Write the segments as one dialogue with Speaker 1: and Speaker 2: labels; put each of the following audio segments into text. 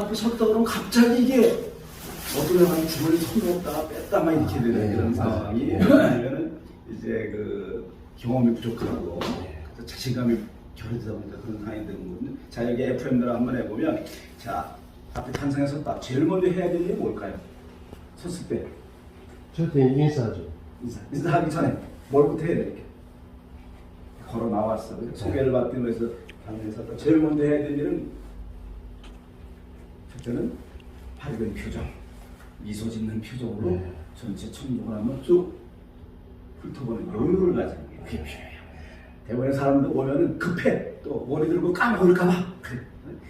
Speaker 1: 앞에 섰다 그러면 갑자기 이게 어떤 사람이 주머니 손 넣었다가 뺐다만 이렇게 되는 이런 상황이 아니면은 이제 그 경험이 부족하고 그래서 자신감이 결여되다 보니까 그런 상황이 되는 거거든요. 자 여기 FM대로 한번 해보면 자 앞에 탄상에 섰다. 제일 먼저 해야 될 일이 뭘까요? 섰을 때
Speaker 2: 저한테 인사하죠.
Speaker 1: 인사 인사하기 전에 뭘부터 해야 돼 이렇게 걸어 나왔어. 그죠? 소개를 받기 위해서 당연히 섰다. 제일 먼저 해야 될 일은 첫째는 밝은 표정, 미소 짓는 표정으로
Speaker 2: 네.
Speaker 1: 전체 청중을 한번 쭉 훑어보는 여유를 가지는 게 그게 필요해요. 대부분의 사람들 오면은 급해 또 머리 들고 까먹을까봐.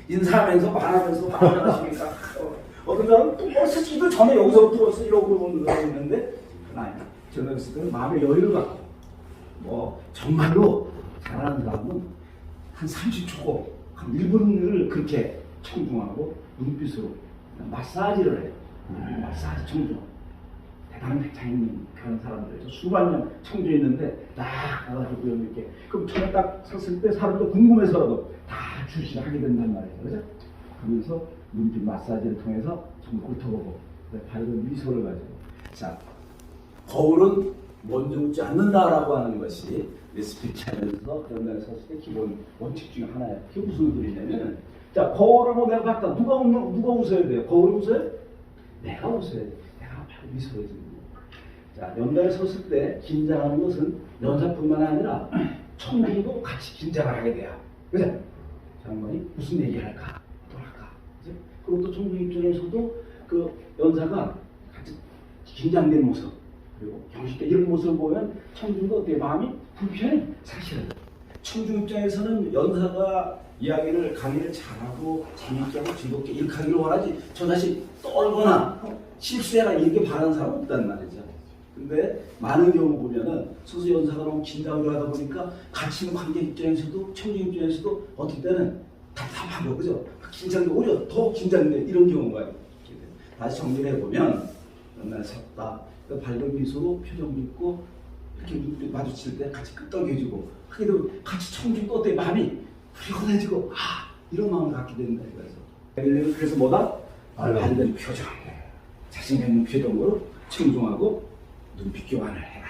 Speaker 1: 인사하면서 말하면서 말하시니까 어, 어떤 사람은 또 벌써 지도 전에 여기서부터 벌써 이러고 오는 사람이 있는데 그건 아니야. 저는 그랬을 때는 마음의 여유를 갖고 뭐 정말로 잘하는 사람은 한 30초, 한 1분을 그렇게 청중하고 눈빛으로 마사지를 해요. 마사지 청중. 대단한 백장님 그런 사람들 수만 년 청주에 있는데 딱 가가지고 이렇게 그럼 처음에 딱 섰을 때 사람도 궁금해서라도 다 주시를 하게 된단 말이에요 그죠? 그러면서 눈빛 마사지를 통해서 정말 훑어보고 밝은 미소를 가지고 자 거울은 먼저 웃지 않는다라고 하는 것이 스피치하면서 데서 섰을 때 기본 원칙 중에 하나예요 그게 무슨 소리냐면 자 거울을 보고 내가 봤다 누가 웃는 누가 웃어야 돼요 거울이 웃어요? 내가 웃어야 돼 내가 바로 미소를 짓는 거예요 자, 연단에 섰을 때 긴장하는 것은 연사뿐만 아니라 청중도 같이 긴장을 하게 돼요. 그죠? 장관이 무슨 얘기를 할까? 그죠? 그리고 또 청중 입장에서도 그 연사가 같이 긴장된 모습 그리고 경식대 이런 모습을 보면 청중도 어때 마음이 불편해 사실은 청중 입장에서는 연사가 이야기를 강의를 잘하고 재미있게 하고 즐겁게 일하기를 원하지 저 자식 떨거나 실수해라 이렇게 바라는 사람은 없단 말이죠. 근데 많은 경우 보면은 소수 연사가 너무 긴장을 하다 보니까 같이 있는 관객 입장에서도 청중 입장에서도 어떨 때는 답답하고 그죠? 긴장도 오히려 더 긴장돼 이런 경우가 있게 돼요. 다시 정리를 해보면 맨날 섰다 그 밝은 미소로 표정 짓고 이렇게 눈빛 마주칠 때 같이 끄떡여주고 하게 되면 같이 청중도 어때 마음이 후련해지고 아 이런 마음을 갖게 된다 이거죠. 그래서 뭐다?
Speaker 2: 밝은
Speaker 1: 표정 자신 있는 표정으로 청중하고 눈빛 교환을 해라.